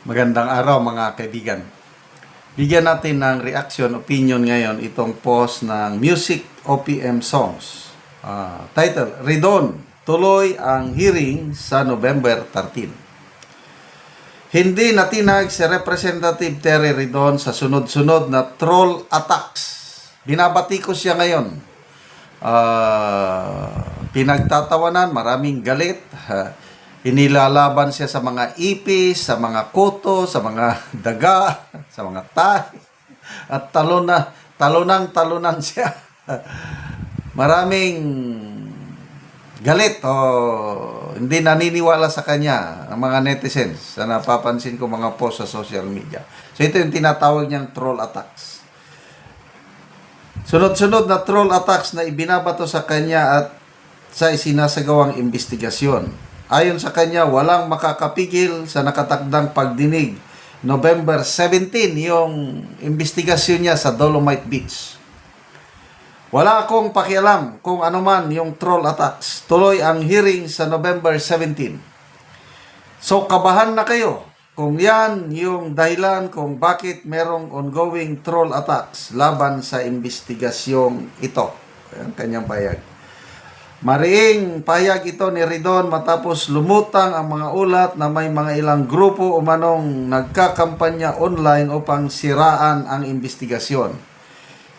Magandang araw mga kaibigan. Bigyan natin ng reaction, opinion ngayon itong post ng Music OPM Songs. Ah, title, Redon, tuloy ang hearing sa November 13. Hindi natinag si Representative Terry Redon sa sunod-sunod na troll attacks. Binabati ko siya ngayon. Ah, pinagtatawanan, maraming galit. Ha, inilalaban siya sa mga ipis, sa mga koto, sa mga daga, sa mga tahi. At talon na, talonang talunan siya. maraming galit o hindi naniniwala sa kanya ang mga netizens sa napapansin ko mga post sa social media. So ito yung tinatawag niyang troll attacks. Sunod-sunod na troll attacks na ibinabato sa kanya at sa isinasagawang investigasyon. Ayon sa kanya, walang makakapigil sa nakatakdang pagdinig. November 17 yung investigasyon niya sa Dolomite Beach. Wala akong pakialam kung ano man yung troll attacks. Tuloy ang hearing sa November 17. So kabahan na kayo kung yan yung dahilan kung bakit merong ongoing troll attacks laban sa investigasyong ito. Ayan, kanyang payag. Mariing payag ito ni Ridon matapos lumutang ang mga ulat na may mga ilang grupo umanong nagkakampanya online upang siraan ang investigasyon.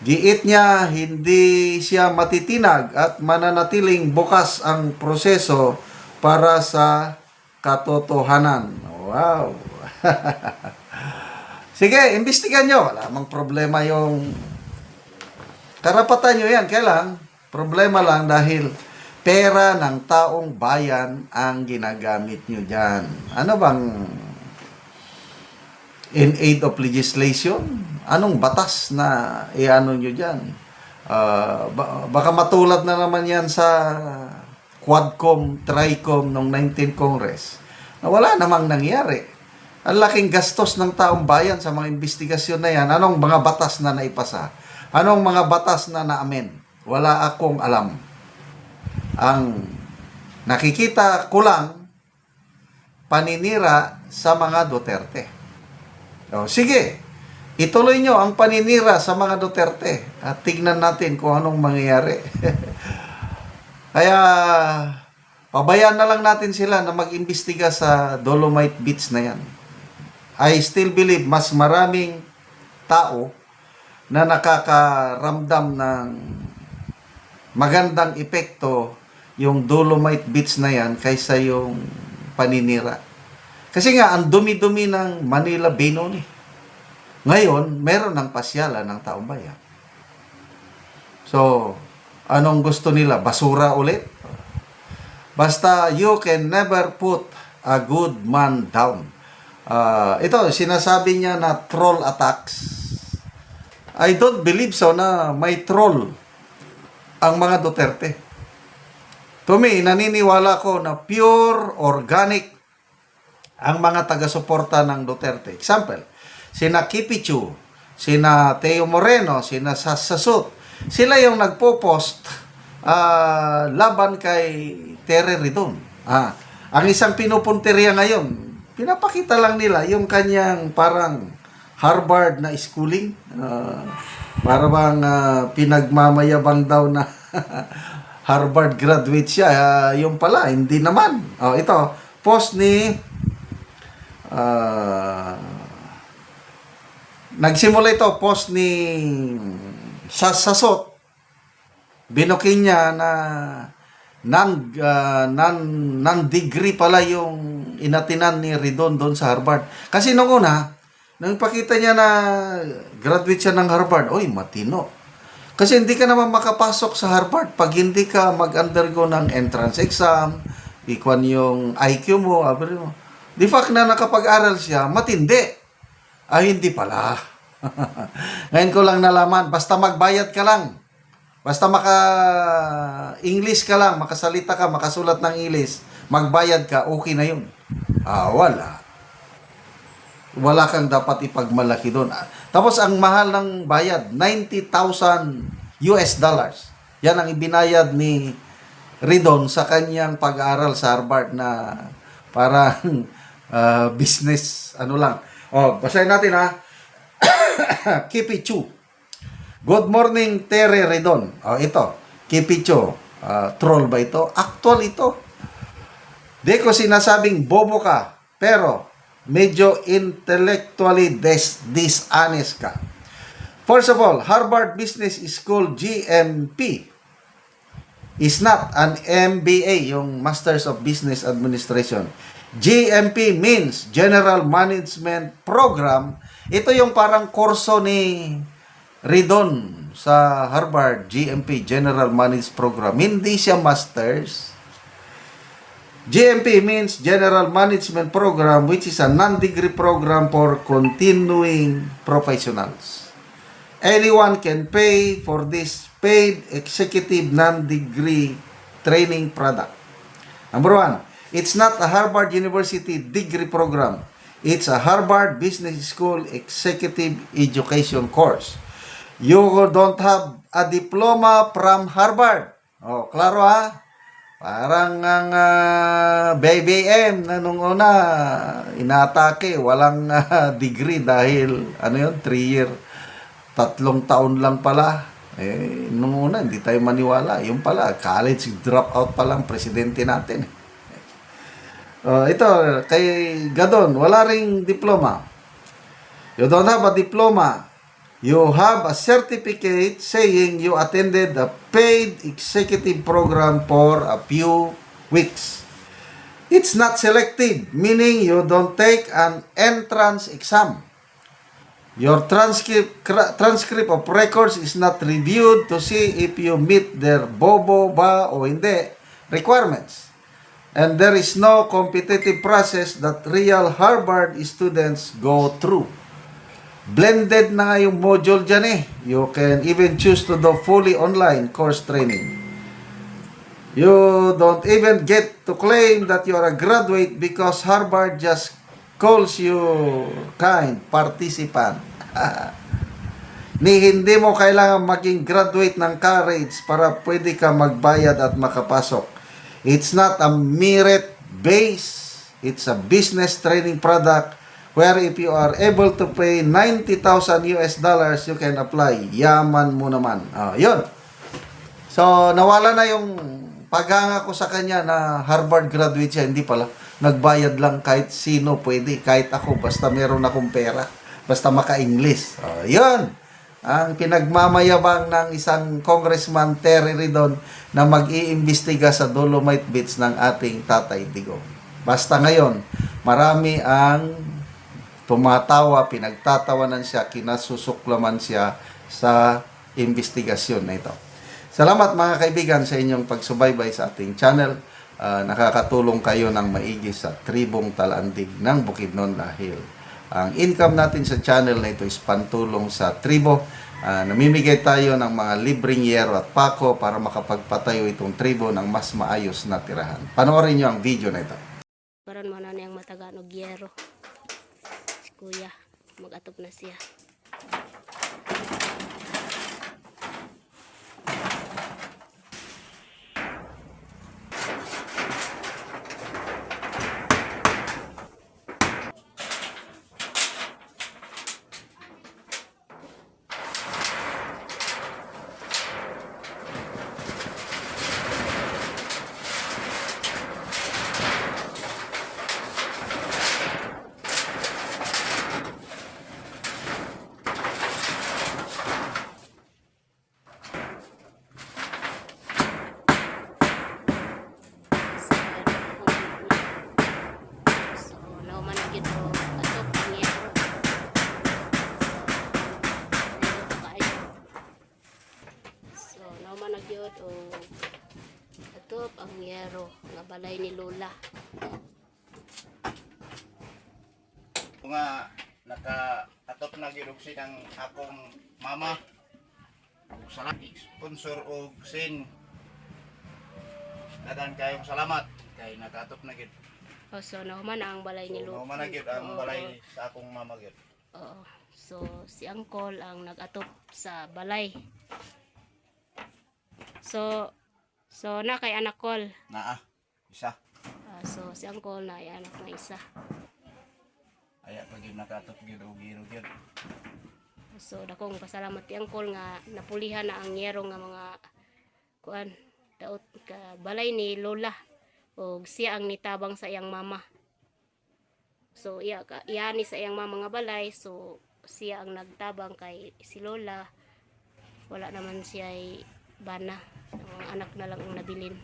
Giit niya hindi siya matitinag at mananatiling bukas ang proseso para sa katotohanan. Wow! Sige, imbestigan nyo. Wala mang problema yung karapatan nyo yan. Kailan? Problema lang dahil pera ng taong bayan ang ginagamit nyo dyan. Ano bang in aid of legislation? Anong batas na iano nyo dyan? Ba- baka matulad na naman yan sa Quadcom, Tricom noong 19 Congress na wala namang nangyari. Ang laking gastos ng taong bayan sa mga investigasyon na yan. Anong mga batas na naipasa? Anong mga batas na naamin? Wala akong alam. Ang nakikita ko lang, paninira sa mga Duterte. O, sige, ituloy nyo ang paninira sa mga Duterte at tignan natin kung anong mangyayari. Kaya, pabayaan na lang natin sila na mag-imbestiga sa Dolomite Beach na yan. I still believe mas maraming tao na nakakaramdam ng magandang epekto yung Dolomite Beach na yan kaysa yung paninira. Kasi nga, ang dumi-dumi ng Manila Bay noon eh. Ngayon, meron ng pasyalan ng taong bayan. So, anong gusto nila? Basura ulit? Basta you can never put a good man down. Ah, ito, sinasabi niya na troll attacks. I don't believe so na may troll ang mga Duterte. To me, naniniwala ko na pure, organic ang mga taga-suporta ng Duterte. Example, sina Kipichu, sina Teo Moreno, sina Sasasut. Sila yung nagpo-post ah, laban kay Tere Ridon. Ah, ang isang pinupunteriya ngayon, pinapakita lang nila yung kanyang parang Harvard na schooling. Ah, para bang ah, pinagmamayabang daw na Harvard graduate siya. Ah, yung pala, hindi naman. Oh, ito, post ni ah, nagsimula ito, post ni Sasasot. Binukin niya na non, ah, non, non-degree pala yung inatinan ni Ridon doon sa Harvard. Kasi nung una, nang pakita niya na graduate siya ng Harvard, oy, matino. Kasi hindi ka naman makapasok sa Harvard pag hindi ka mag-undergo ng entrance exam, ikwan yung IQ mo, abri mo. The fact na nakapag-aral siya, matindi. Ay, hindi pala. Ngayon ko lang nalaman, basta magbayad ka lang. Basta maka English ka lang, makasalita ka, makasulat ng English, magbayad ka, okay na yun. Ah, wala. Wala kang dapat ipagmalaki doon. Tapos ang mahal ng bayad, 90,000 US dollars. Yan ang ibinayad ni Ridon sa kanyang pag-aaral sa Harvard na parang ah, business, ano lang. Oh, basahin natin ha. Kipichu. Good morning, Tere Redon. Oh, ito. Kipicho. Ah, troll ba ito? Actual ito. Di ko sinasabing bobo ka, pero medyo intellectually dis- dishonest ka. First of all, Harvard Business School GMP is not an MBA, yung Masters of Business Administration. GMP means General Management Program. Ito yung parang kurso ni Ridon sa Harvard GMP General Management Program. Hindi siya Masters. GMP means General Management Program which is a non-degree program for continuing professionals. Anyone can pay for this paid executive non-degree training product. Number one, it's not a Harvard University degree program. It's a Harvard Business School executive education course. You don't have a diploma from Harvard. Oh, klaro ha? Ah. Parang ang ah, BBM na nung una inatake, walang ah, degree dahil ano yun, 3 year, tatlong taon lang pala. Eh, nung una, hindi tayo maniwala. Yung pala, college dropout pa lang presidente natin. Oh, ito, kay Gadon, wala ring diploma. You don't have a diploma. You have a certificate saying you attended a paid executive program for a few weeks. It's not selective, meaning you don't take an entrance exam. Your transcript transcript of records is not reviewed to see if you meet their bobo ba o hindi requirements. And there is no competitive process that real Harvard students go through. Blended na nga yung module dyan eh. You can even choose to do fully online course training. You don't even get to claim that you are a graduate because Harvard just calls you kind participant. Ni hindi mo kailangan maging graduate ng college para pwede ka magbayad at makapasok. It's not a merit base. It's a business training product where if you are able to pay 90,000 US dollars, you can apply. Yaman mo naman. Ah, yun. So, nawala na yung paghanga ko sa kanya na Harvard graduate siya. Hindi pala. Nagbayad lang kahit sino pwede. Kahit ako. Basta meron akong pera. Basta maka-English. Oh, yun. Ang pinagmamayabang ng isang congressman Terry Ridon na mag-iimbestiga sa Dolomite Beach ng ating Tatay Digo. Basta ngayon, marami ang tumatawa, pinagtatawanan siya, kinasusuklaman siya sa investigasyon na ito. Salamat mga kaibigan sa inyong pagsubaybay sa ating channel. Ah, nakakatulong kayo ng maigi sa tribong talandig ng Bukidnon dahil ang income natin sa channel na ito is pantulong sa tribo. Ah, namimigay tayo ng mga libreng yero at pako para makapagpatayo itong tribo ng mas maayos na tirahan. Panoorin nyo ang video na ito. Karon mo na niyang matagaan og yero. Kuya, mag-atop na siya. So, nauman na gyud og atop ang yero. So, kaayo. So, nauman na gyud og atop ang yero nga balay ni Lola. nga naka-atop na gyud og sinang akong mama salamat sponsor og sin dadan kayong salamat kay naka-atop na gyud Oh, so, nauman na ang balay ni Lola. no man gyud ang balay sa akong mama gyud Oo. So, si Angkol ang nag-atop sa balay. So, so na kay anak Kol. naa isa Ah, so, si Angkol na anak na isa. nakaatop gyud og giro gyud. So dakong pasalamat ti angkol nga napulihan na ang yero nga mga kuan daot ka balay ni lola og siya ang nitabang sa iyang mama. So iya ka iyani sa iyang mama nga balay so siya ang nagtabang kay si lola wala naman siya ay bana ang anak na lang ang nabilin.